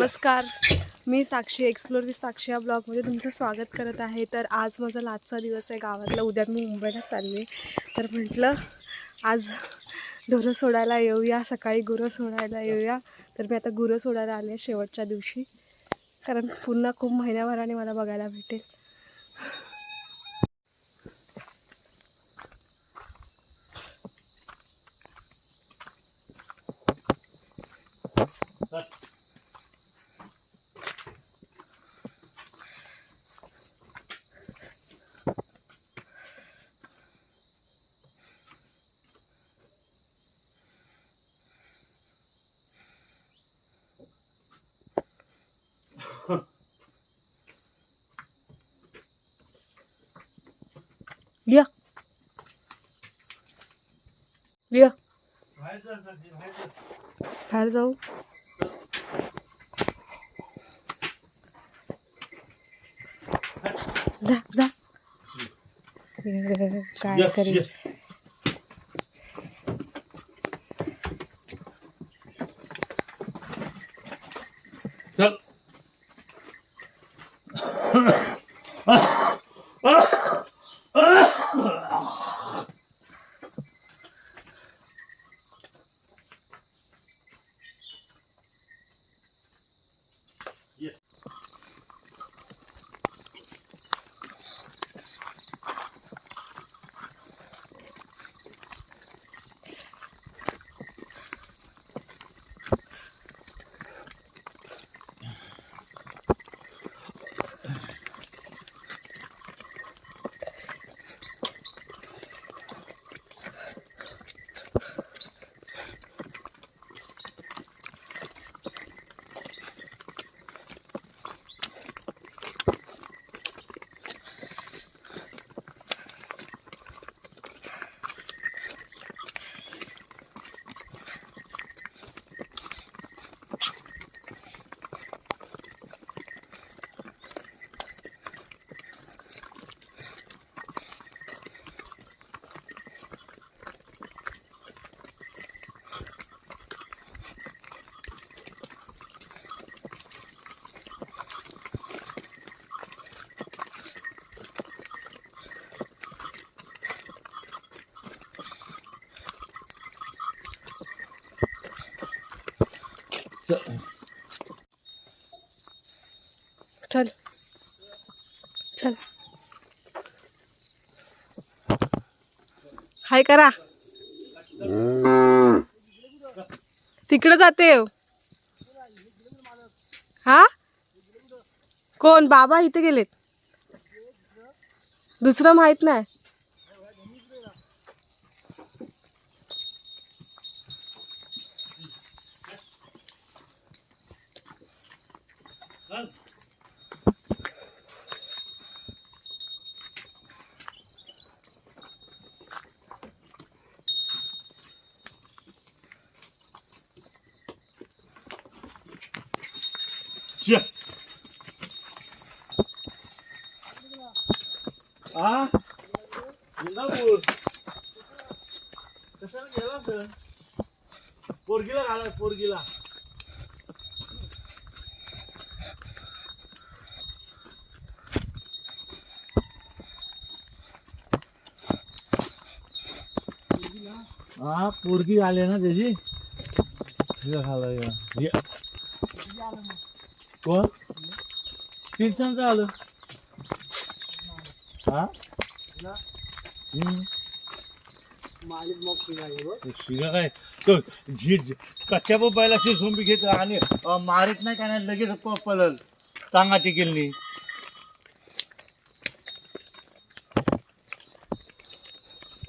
नमस्कार. मी साक्षी explore with साक्षी या ब्लॉगमध्ये तुमचं स्वागत करत आहे. तर आज माझा लाचचा दिवस आहे गावातला. उद्या मी मुंबईला चालले. तर म्हटलं आज ढोरं सोडायला येऊया. सकाळी गुरं सोडायला येऊया. तर मी आता गुरं सोडायला आले शेवटच्या दिवशी. कारण पुन्हा खूप महिन्याभराने मला बघायला भेटेल. लिया बाहेर जाऊ. जा जा. काय करेल? चल. चल. चल. हाय करा. तिकडे जाते. हा? कोण? बाबा इथे गेलेत. दुसरं माहीत नाही. चल. आ? इंदापूर. कशाला गेला तर पोरगीला घाला पोरगीला. हा पोरगी आले ना त्याची? तिला या. कोण? पिल्सांचं आलं. हा? हम्म. काय तो झी कच्च्या बायला ते झोंबी घेत आणि अं, मारित नाही काय नाही लगेच प- पळल टांगाची केली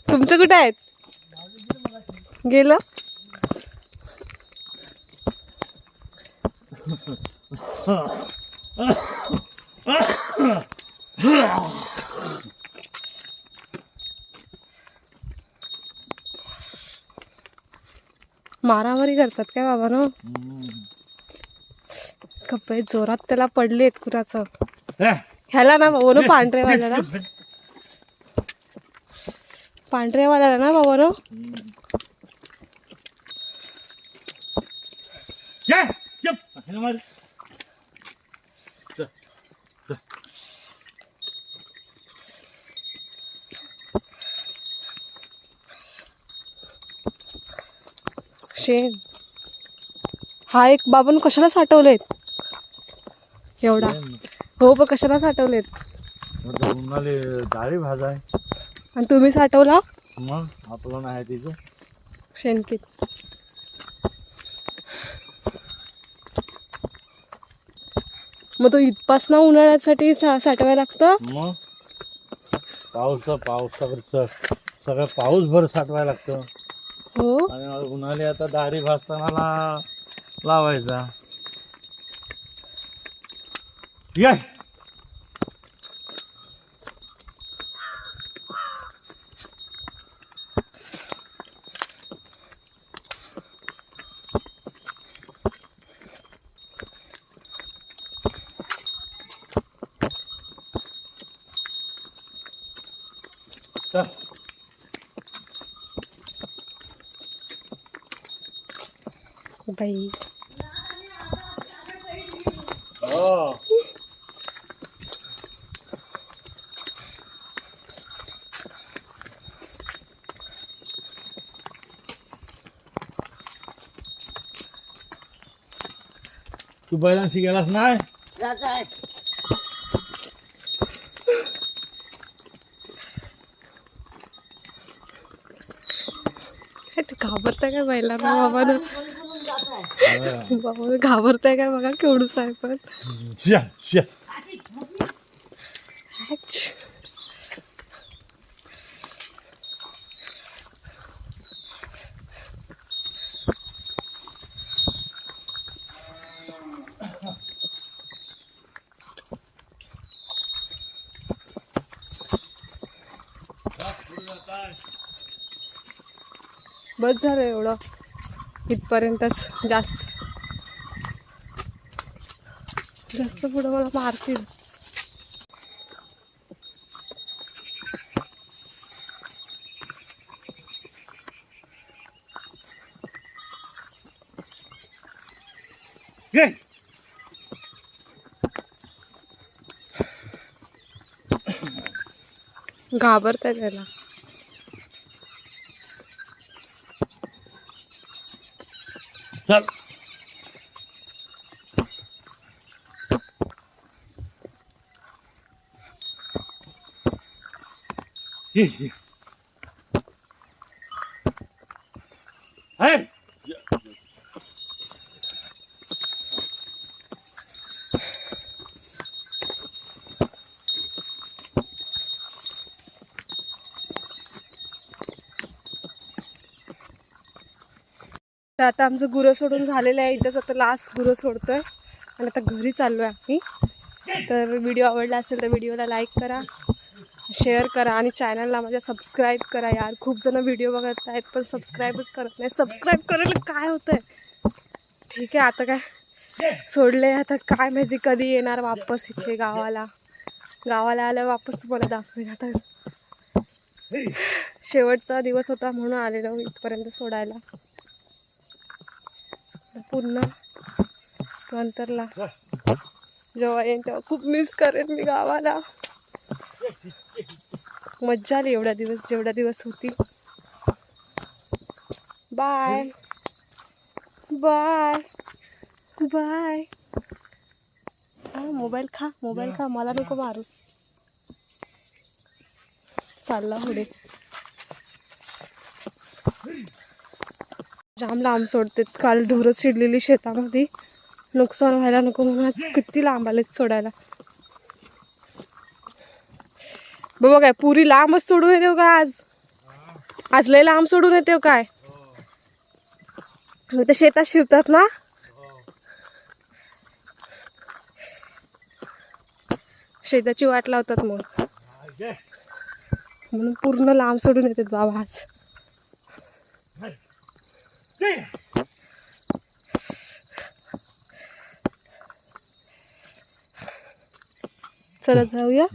तुमचं कुठे आहेत? गेलं? मारामारी करतात काय बाबा ना? कपडे जोरात त्याला पडलेत कुराचं. ह्याला ना बाबा नो पांढरेवाल्याला. पांढरेवाल्याला ना बाबा नो? शेण. हा एक बाबन कशाला साठवलेत? एवढा. हो पण कशाला साठवलेत? डाळी भाजा आहे आणि तुम्ही साठवला? मग आपलं नाही तिचं शेणकीत मग तो इथपासनं उन्हाळ्यासाठी सा साठवायला लागतं? मग? पाऊस पावसाकडचं सगळं पाऊस भर साठवायला लागतं. हो? आणि उन्हाळी आता दारी भाजताना ला लावायचा. ये! बाई हो तू बैलांशी गेलास नाही काय ते घाबरताय काय बैलांना बाबा बाबा घाबरताय काय बघा केवढूस आहे पण. बस झालं एवढं. इथपर्यंतच जास्त. जास्त पुढं मला मारतील. ये. घाबरताय त्याला. चल ये ये तर आता आमचं गुरं सोडून झालेलं आहे. इथंच आता लास्ट गुरं सोडतोय. आणि आता घरी चाललो आहे आम्ही. तर व्हिडिओ आवडला असेल तर व्हिडिओला लाईक करा शेअर करा आणि चॅनलला माझ्या सबस्क्राईब करा यार. खूप जण व्हिडिओ बघत आहेत पण सबस्क्राईबच करत नाही सबस्क्राईब करायला काय होतंय? ठीक आहे आता काय? सोडले आता काय माहिती कधी येणार वापस इथे गावाला. गावाला आल्यावर वापस तुम्हाला दाखवेन आता. शेवटचा दिवस होता म्हणून आलेलो इथपर्यंत सोडायला. पूर्ण नंतरला. जेव्हा येईन तेव्हा खूप मिस करेन मी गावाला. मज्जा आली एवढा दिवस जेवढा दिवस होती. बाय बाय बाय हा मोबाईल खा मोबाईल खा. मला नको मारू. चालला पुढे. जाम लांब सोडते काल ढोरं चिडलेली शेतामध्ये. नुकसान व्हायला नको म्हणून आज किती लांब आलेत सोडायला. बाबा काय पुरी लांबच सोडून येते हो का आज? आज लय लांब सोडून येते हो काय? मग ते शेतात शिरतात ना? शेताची वाट लावतात मग. म्हणून पूर्ण लांब सोडून येतात बाबा आज. चलत जाऊया.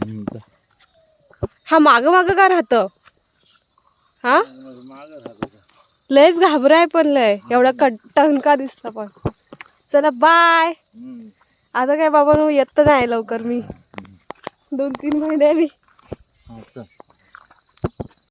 हा माग माग का राहतं? हा? लयच घाबराय पण लय. एवढा कट्टनका दिसत पण. चला बाय आता काय बाबा येत नाही लवकर मी. दोन तीन महिन्यानी चल.